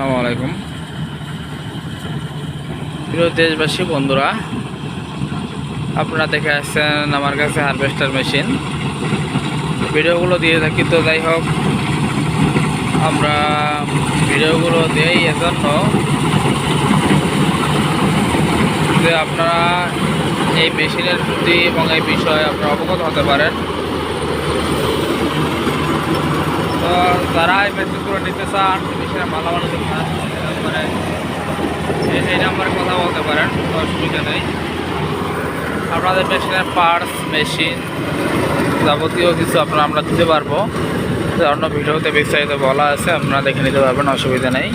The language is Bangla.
আসসালামু আলাইকুম। প্রিয় দেশবাসী, বন্ধুরা, আপনারা দেখে আসছেন আমার কাছে হারভেস্টার মেশিন। ভিডিওগুলো দিয়ে থাকি তো যাই হোক, আমরা ভিডিওগুলো দেই এজন্য যে আপনারা এই মেশিনের প্রতি এবং এই বিষয়ে আপনারা অবগত হতে পারেন। যারা এই মেশিনগুলো নিতে চান মালামাল নিতে চান মানে এই- নাম্বারে কথা বলতে পারেন অসুবিধা নেই। আপনাদের মেশিনের পার্টস মেশিন যাবতীয় কিছু আপনারা আমরা দিতে পারব। অন্য ভিডিওতে বিস্তারিত বলা আছে, আপনারা দেখে নিতে পারবেন, অসুবিধা নেই।